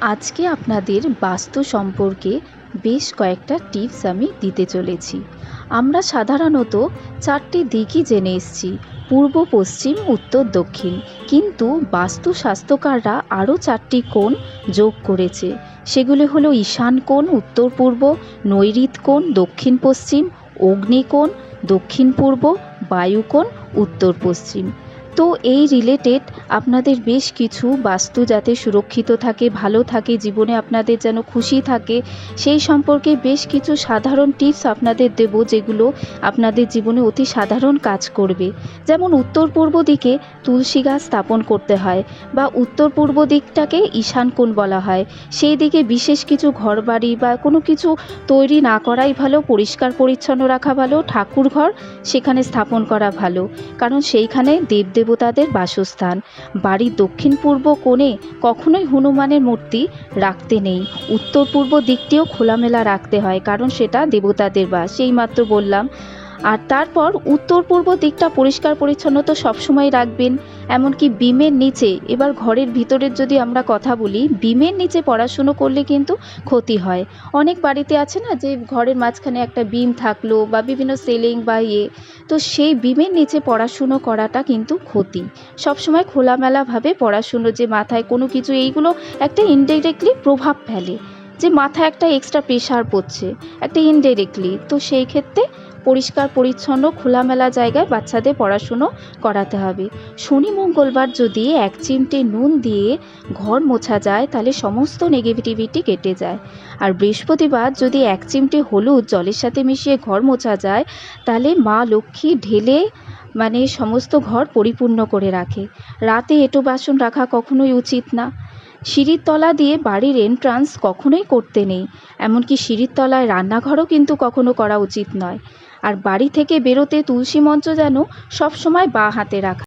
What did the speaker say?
আজকে আপনাদের বাস্তু সম্পর্কে বেশ কয়েকটা টিপস আমি দিতে চলেছি। আমরা সাধারণত চারটি দিকই জেনে এসেছি, পূর্ব, পশ্চিম, উত্তর, দক্ষিণ। কিন্তু বাস্তু শাস্ত্রকাররা আরও চারটি কোণ যোগ করেছে। সেগুলি হলো ঈশান কোণ, উত্তর পূর্ব নৈঋত কোণ, দক্ষিণ পশ্চিম অগ্নিকোণ দক্ষিণ পূর্ব বায়ুকোণ উত্তর পশ্চিম। তো এই রিলেটেড আপনাদের বেশ কিছু বাস্তু যাতে সুরক্ষিত থাকে, ভালো থাকে, জীবনে আপনাদের যেন খুশি থাকে, সেই সম্পর্কে বেশ কিছু সাধারণ টিপস আপনাদের দেব যেগুলো আপনাদের জীবনে অতি সাধারণ কাজ করবে। যেমন উত্তর পূর্ব দিকে তুলসী গাছ স্থাপন করতে হয় বা উত্তর পূর্ব দিকটাকে ঈশান কোণ বলা হয়। সেই দিকে বিশেষ কিছু ঘরবাড়ি বা কোনো কিছু তৈরি না করাই ভালো, পরিষ্কার পরিচ্ছন্ন রাখা ভালো ঠাকুর ঘর সেখানে স্থাপন করা ভালো। কারণ সেইখানে দেবদেবতাদের বাসস্থান। বাড়ির দক্ষিণ পূর্ব কোণে কখনোই হনুমানের মূর্তি রাখতে নেই। উত্তর পূর্ব দিকটিও খোলামেলা রাখতে হয়, কারণ সেটা দেবতাদের বাস। সেই মাত্র বললাম আর তারপর উত্তর পূর্ব দিকটা পরিষ্কার পরিচ্ছন্ন তো সবসময় রাখবেন, এমনকি বিমের নিচে। এবার ঘরের ভিতরের যদি আমরা কথা বলি, বিমের নিচে পড়াশুনো করলে কিন্তু ক্ষতি হয়। অনেক বাড়িতে আছে না যে ঘরের মাঝখানে একটা বিম থাকল বা বিভিন্ন সেলিং বা ইয়ে তো সেই বিমের নিচে পড়াশুনো করাটা কিন্তু ক্ষতি। সবসময় খোলামেলাভাবে পড়াশুনো, যে মাথায় কোনো কিছু, এইগুলো একটা ইনডাইরেক্টলি প্রভাব ফেলে। যে মাথায় একটা এক্সট্রা প্রেশার পড়ছে, একটা ইনডাইরেক্টলি তো সেই ক্ষেত্রে পরিষ্কার, পরিচ্ছন্ন, খোলামেলা জায়গায় বাচ্চাদের পড়াশুনো করাতে হবে। শনি মঙ্গলবার যদি এক চিমটে নুন দিয়ে ঘর মোছা যায়, তাহলে সমস্ত নেগেটিভিটি কেটে যায়। আর বৃহস্পতিবার যদি এক চিমটে হলুদ জলের সাথে মিশিয়ে ঘর মোছা যায়, তাহলে মা লক্ষ্মী ঢেলে মানে সমস্ত ঘর পরিপূর্ণ করে রাখে। রাতে এঁটো বাসন রাখা কখনোই উচিত না। সিঁড়ির তলা দিয়ে বাড়ির এন্ট্রান্স কখনোই করতে নেই। এমনকি সিঁড়ির তলায় রান্নাঘরও কিন্তু কখনো করা উচিত নয়। আর বাড়ি থেকে বেরোতে তুলসী মঞ্চ যেন সবসময় বাঁ হাতে রাখা।